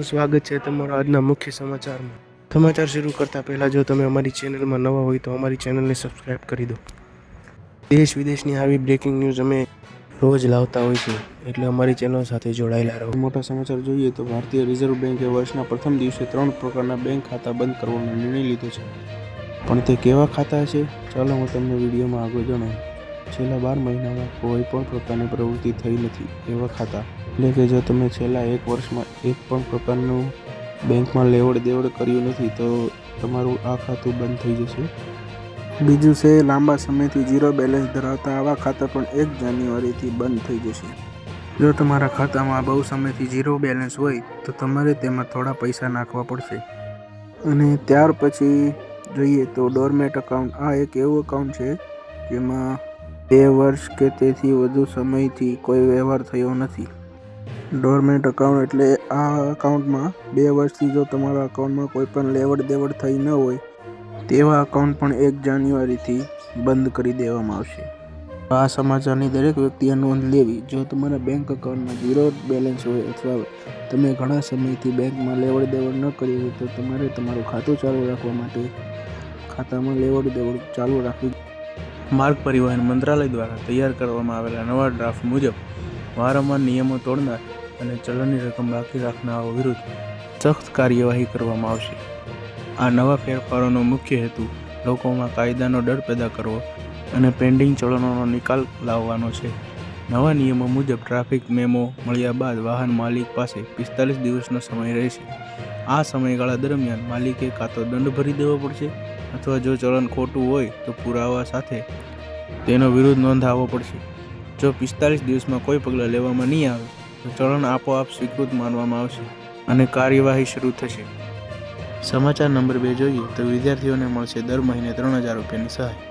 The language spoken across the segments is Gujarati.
તો સ્વાગત છે તમારો આજના મુખ્ય સમાચારમાં. સમાચાર શરૂ કરતા પહેલાં જો તમે અમારી ચેનલમાં નવા હોય તો અમારી ચેનલને સબસ્ક્રાઈબ કરી દો. દેશ વિદેશની આવી બ્રેકિંગ ન્યૂઝ અમે રોજ લાવતા હોય છે, એટલે અમારી ચેનલ સાથે જોડાયેલા રહો. મોટા સમાચાર જોઈએ તો ભારતીય રિઝર્વ બેન્કે વર્ષના પ્રથમ દિવસે ત્રણ પ્રકારના બેંક ખાતા બંધ કરવાનો નિર્ણય લીધો છે. પણ તે કેવા ખાતા છે? ચાલો હું તમને વિડીયોમાં આગળ જણાવું. છેલ્લા બાર મહિનામાં કોઈ પણ પ્રકારની પ્રવૃત્તિ થઈ નથી, એવા ખાતા. એટલે કે જો તમે છેલ્લા એક વર્ષમાં એક પણ પ્રકારનું બેંકમાં લેવડ દેવડ કર્યું નથી, તો તમારું આ ખાતું બંધ થઈ જશે. બીજું છે, લાંબા સમયથી ઝીરો બેલેન્સ ધરાવતા આવા ખાતા પણ એક જાન્યુઆરીથી બંધ થઈ જશે. જો તમારા ખાતામાં બહુ સમયથી ઝીરો બેલેન્સ હોય, તો તમારે તેમાં થોડા પૈસા નાખવા પડશે. અને ત્યાર પછી જોઈએ તો ડોરમેટ અકાઉન્ટ આ એક એવું અકાઉન્ટ છે, જેમાં બે વર્ષ કે તેથી વધુ સમયથી કોઈ વ્યવહાર થયો નથી. ડોરમેન્ટ અકાઉન્ટ એટલે આ અકાઉન્ટમાં બે વર્ષથી જો તમારા અકાઉન્ટમાં કોઈ પણ લેવડ દેવડ થઈ ન હોય, તેવા અકાઉન્ટ પણ એક જાન્યુઆરીથી બંધ કરી દેવામાં આવશે. આ સમાચારની દરેક વ્યક્તિએ નોંધ લેવી. જો તમારા બેંક અકાઉન્ટમાં ઝીરો બેલેન્સ હોય અથવા તમે ઘણા સમયથી બેંકમાં લેવડ દેવડ ન કરી હોય, તો તમારે તમારું ખાતું ચાલુ રાખવા માટે ખાતામાં લેવડ દેવડ ચાલુ રાખવી માર્ગ પરિવહન મંત્રાલય દ્વારા તૈયાર કરવામાં આવેલા નવા ડ્રાફ્ટ મુજબ વારંવાર નિયમો તોડનાર અને ચલણની રકમ બાકી રાખનારાઓ વિરુદ્ધ સખ્ત કાર્યવાહી કરવામાં આવશે. આ નવા ફેરફારોનો મુખ્ય હેતુ લોકોમાં કાયદાનો ડર પેદા કરવો અને પેન્ડિંગ ચલણોનો નિકાલ લાવવાનો છે. નવા નિયમો મુજબ ટ્રાફિક મેમો મળ્યા બાદ વાહન માલિક પાસે પિસ્તાલીસ દિવસનો સમય રહેશે. આ સમયગાળા દરમિયાન માલિકે કાં તો દંડ ભરી દેવો પડશે અથવા જો ચલણ ખોટું હોય તો પુરાવા સાથે તેનો વિરોધ નોંધાવવો પડશે. જો પિસ્તાલીસ દિવસમાં કોઈ પગલાં લેવામાં નહીં આવે, તો ચલણ આપોઆપ સ્વીકૃત માનવામાં આવશે અને કાર્યવાહી શરૂ થશે. સમાચાર નંબર બે જોઈએ તો વિદ્યાર્થીઓને મળશે દર મહિને ત્રણ હજાર રૂપિયાની સહાય.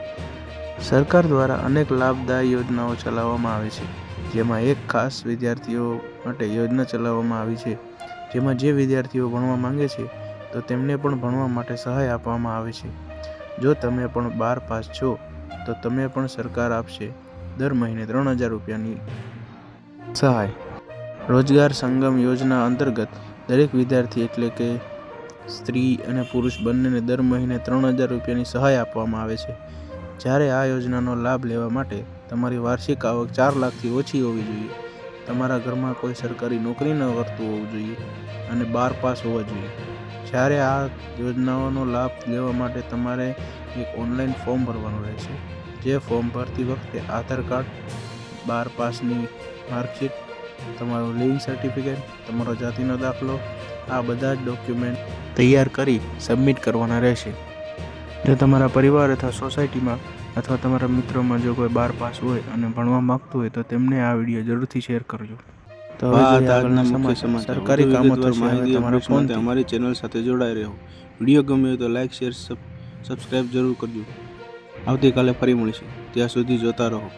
સરકાર દ્વારા અનેક લાભદાયી યોજનાઓ ચલાવવામાં આવે છે. જેમાં એક ખાસ વિદ્યાર્થીઓ માટે યોજના ચલાવવામાં આવી છે. જેમાં જે વિદ્યાર્થીઓ ભણવા માંગે છે, તો તેમને પણ ભણવા માટે સહાય આપવામાં આવે છે. જો તમે પણ બાર પાસ છો, તો તમે પણ સરકાર આપશે. દર મહિને ત્રણ હજાર રૂપિયાની સહાય. રોજગાર સંગમ યોજના અંતર્ગત દરેક વિદ્યાર્થી એટલે કે સ્ત્રી અને પુરુષ બંનેને દર મહિને ત્રણ હજાર રૂપિયાની સહાય આપવામાં આવે છે. જ્યારે આ યોજનાનો લાભ લેવા માટે તમારી વાર્ષિક આવક ચાર લાખથી ઓછી હોવી જોઈએ. તમારા ઘરમાં કોઈ સરકારી નોકરી ન કરતું હોવું જોઈએ અને બાર પાસ હોવા જોઈએ. જ્યારે આ યોજનાઓનો લાભ લેવા માટે તમારે એક ઓનલાઈન ફોર્મ ભરવાનું રહેશે. જે ફોર્મ ભરતી વખતે આધાર કાર્ડ, બાર પાસની માર્કશીટ, તમારું લિવિંગ સર્ટિફિકેટ, તમારો જાતિનો દાખલો, આ બધા જ ડોક્યુમેન્ટ તૈયાર કરી સબમિટ કરવાના રહેશે. જો તમારા પરિવાર અથવા સોસાયટીમાં અથવા તમારા મિત્રોમાં જો કોઈ બાર પાસ હોય અને ભણવા માંગતું હોય તો તેમને આ વીડિયો જરૂરથી શેર કરજો. તો સરકારી કામો થશે હવે તમારા અમારી ચેનલ સાથે જોડાઈ રહ્યો. વીડિયો ગમ્યો તો લાઈક શેર સબસ્ક્રાઇબ જરૂર કરજો. આવતીકાલે ફરી મળીશું. ત્યાં સુધી જોતા રહો.